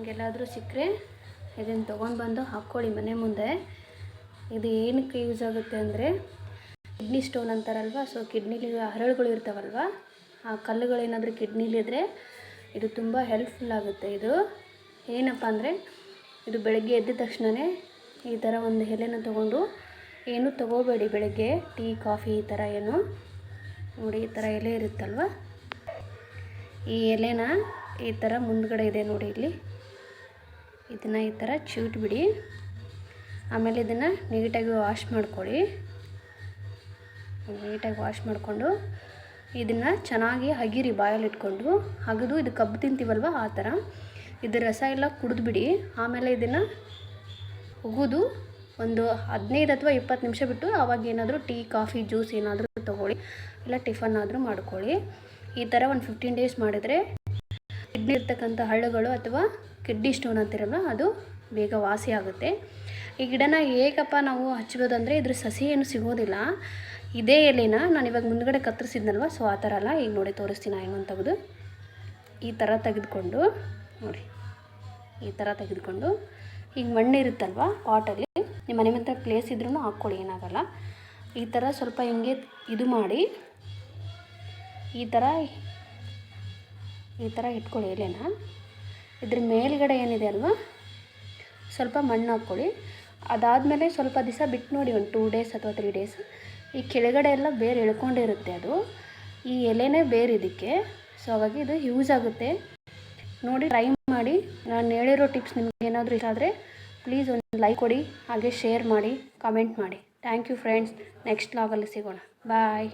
ನಿಮಗೆಲ್ಲಾದರೂ ಸಿಕ್ಕರೆ ಇದನ್ನು ತೊಗೊಂಡು ಬಂದು ಹಾಕ್ಕೊಳ್ಳಿ ಮನೆ ಮುಂದೆ. ಇದು ಏನಕ್ಕೆ ಯೂಸ್ ಆಗುತ್ತೆ ಅಂದರೆ ಕಿಡ್ನಿ ಸ್ಟೋನ್ ಅಂತಾರಲ್ವ? ಸೊ ಕಿಡ್ನಿಲಿ ಹರಳುಗಳು ಇರ್ತಾವಲ್ವ? ಆ ಕಲ್ಲುಗಳೇನಾದರೂ ಕಿಡ್ನಿಲಿದ್ರೆ ಇದು ತುಂಬ ಹೆಲ್ಪ್ಫುಲ್ ಆಗುತ್ತೆ ಇದು. ಏನಪ್ಪ ಅಂದರೆ ಇದು ಬೆಳಗ್ಗೆ ಎದ್ದ ತಕ್ಷಣವೇ ಈ ಥರ ಒಂದು ಎಲೆನ ತೊಗೊಂಡು ಏನು ತೊಗೋಬೇಡಿ ಬೆಳಗ್ಗೆ. ಟೀ, ಕಾಫಿ ಈ ಥರ ಏನು. ನೋಡಿ, ಈ ಥರ ಎಲೆ ಇರುತ್ತಲ್ವ? ಈ ಎಲೆನ ಈ ಥರ ಮುಂದ್ಗಡೆ ಇದೆ ನೋಡಿ ಇಲ್ಲಿ. ಇದನ್ನು ಈ ಥರ ಬಿಡಿ. ಆಮೇಲೆ ಇದನ್ನು ನೀಟಾಗಿ ವಾಶ್ ಮಾಡ್ಕೊಳ್ಳಿ. ನೀಟಾಗಿ ವಾಶ್ ಮಾಡಿಕೊಂಡು ಇದನ್ನು ಚೆನ್ನಾಗಿ ಹಗಿರಿ ಬಾಯಲ್ಲಿ ಇಟ್ಕೊಂಡು ಅಗದು ಇದು ಕಬ್ಬು ತಿಂತೀವಲ್ವ ಆ ಥರ. ಇದು ರಸ ಎಲ್ಲ ಕುಡಿದ್ಬಿಡಿ ಆಮೇಲೆ ಇದನ್ನು ಉಗಿದು ಒಂದು ಹದಿನೈದು ಅಥವಾ ಇಪ್ಪತ್ತು ನಿಮಿಷ ಬಿಟ್ಟು ಆವಾಗ ಏನಾದರೂ ಟೀ, ಕಾಫಿ, ಜ್ಯೂಸ್ ಏನಾದರೂ ತೊಗೊಳ್ಳಿ. ಇಲ್ಲ ಟಿಫನ್ ಆದರೂ ಮಾಡ್ಕೊಳ್ಳಿ. ಈ ಥರ ಒಂದು ಫಿಫ್ಟೀನ್ ಡೇಸ್ ಮಾಡಿದರೆ ಕಿಡ್ನಿ ಇರ್ತಕ್ಕಂಥ ಹಳ್ಳುಗಳು ಅಥವಾ ಕಿಡ್ನಿ ಸ್ಟೋನ್ ಅಂತಿರಲ್ಲ ಅದು ಬೇಗ ವಾಸಿ ಆಗುತ್ತೆ. ಈ ಗಿಡನ ಹೇಗಪ್ಪ ನಾವು ಹಚ್ಬೋದು ಅಂದರೆ ಇದ್ರ ಸಸಿ ಏನು ಸಿಗೋದಿಲ್ಲ. ಇದೇ ಎಲೆನ ನಾನು ಇವಾಗ ಮುಂದ್ಗಡೆ ಕತ್ತರಿಸಿದ್ನಲ್ವ, ಸೊ ಆ ಥರ ಅಲ್ಲ ಈಗ ನೋಡಿ ತೋರಿಸ್ತೀನಿ ಏನು ಅಂತ ತೆಗೆದು ಈ ಥರ ತೆಗೆದುಕೊಂಡು, ನೋಡಿ, ಈ ಥರ ತೆಗೆದುಕೊಂಡು, ಈಗ ಮಣ್ಣು ಇರುತ್ತಲ್ವ ಪಾಟಲ್ಲಿ, ನಿಮ್ಮ ಮನೆ ಮುಂದೆ ಪ್ಲೇಸ್ ಇದ್ರೂ ಹಾಕ್ಕೊಳ್ಳಿ, ಏನಾಗಲ್ಲ. ಈ ಥರ ಸ್ವಲ್ಪ ಹಿಂಗೆ ಇದು ಮಾಡಿ, ಈ ಥರ ಈ ಥರ ಇಟ್ಕೊಳ್ಳಿ ಎಲೆನ. ಇದ್ರ ಮೇಲ್ಗಡೆ ಏನಿದೆ ಅಲ್ವಾ? ಸ್ವಲ್ಪ ಮಣ್ಣು ಹಾಕ್ಕೊಳ್ಳಿ. ಅದಾದಮೇಲೆ ಸ್ವಲ್ಪ ದಿವಸ ಬಿಟ್ಟು ನೋಡಿ, ಒಂದು ಟೂ ಡೇಸ್ ಅಥವಾ ತ್ರೀ ಡೇಸ್ ಈ ಕೆಳಗಡೆ ಎಲ್ಲ ಬೇರೆ ಎಳ್ಕೊಂಡಿರುತ್ತೆ ಅದು. ಈ ಎಲೆನೇ ಬೇರೆ ಇದಕ್ಕೆ. ಸೊ ಹಾಗಾಗಿ ಇದು ಯೂಸ್ ಆಗುತ್ತೆ. ನೋಡಿ ಟ್ರೈ ಮಾಡಿ. ನಾನು ಹೇಳಿರೋ ಟಿಪ್ಸ್ ನಿಮ್ಗೆ ಏನಾದರೂ ಇಷ್ಟ ಆದರೆ ಪ್ಲೀಸ್ ಒಂದು ಲೈಕ್ ಕೊಡಿ, ಹಾಗೆ ಶೇರ್ ಮಾಡಿ ಕಮೆಂಟ್ ಮಾಡಿ. ಥ್ಯಾಂಕ್ ಯು ಫ್ರೆಂಡ್ಸ್ ನೆಕ್ಸ್ಟ್ ಲಾಗಲ್ಲಿ ಸಿಗೋಣ. ಬಾಯ್